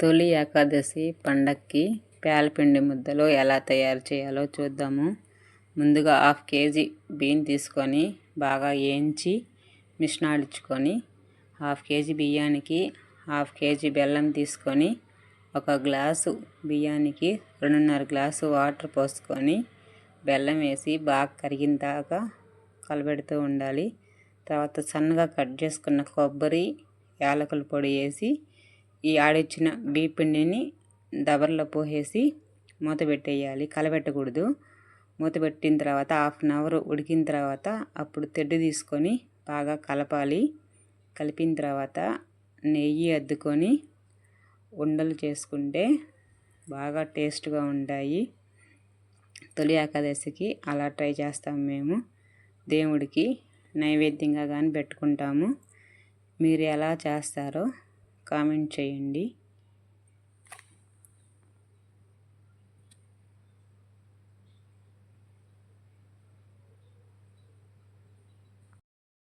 తొలి ఏకాదశి పండక్కి పేలపిండి ముద్దలు ఎలా తయారు చేయాలో చూద్దాము. ముందుగా హాఫ్ కేజీ బియ్యం తీసుకొని బాగా వేయించి మిషనాడించుకొని హాఫ్ కేజీ బియ్యానికి హాఫ్ కేజీ బెల్లం తీసుకొని ఒక గ్లాసు బియ్యానికి రెండున్నర గ్లాసు వాటర్ పోసుకొని బెల్లం వేసి బాగా కరిగిన దాకా కలబెడుతూ ఉండాలి. తర్వాత సన్నగా కట్ చేసుకున్న కొబ్బరి యాలకుల పొడి వేసి ఈ ఆడిచ్చిన బీ పిండిని దబర్లో పోసేసి మూత పెట్టేయాలి. కలబెట్టకూడదు. మూత పెట్టిన తర్వాత హాఫ్ అన్ అవర్ ఉడికిన తర్వాత అప్పుడు తెడ్డు తీసుకొని బాగా కలపాలి. కలిపిన తర్వాత నెయ్యి అద్దుకొని ఉండలు చేసుకుంటే బాగా టేస్ట్గా ఉంటాయి. తొలి ఏకాదశికి అలా ట్రై చేస్తాము మేము. దేవుడికి నైవేద్యంగా కానీ పెట్టుకుంటాము. మీరు ఎలా చేస్తారో కామెంట్ చేయండి.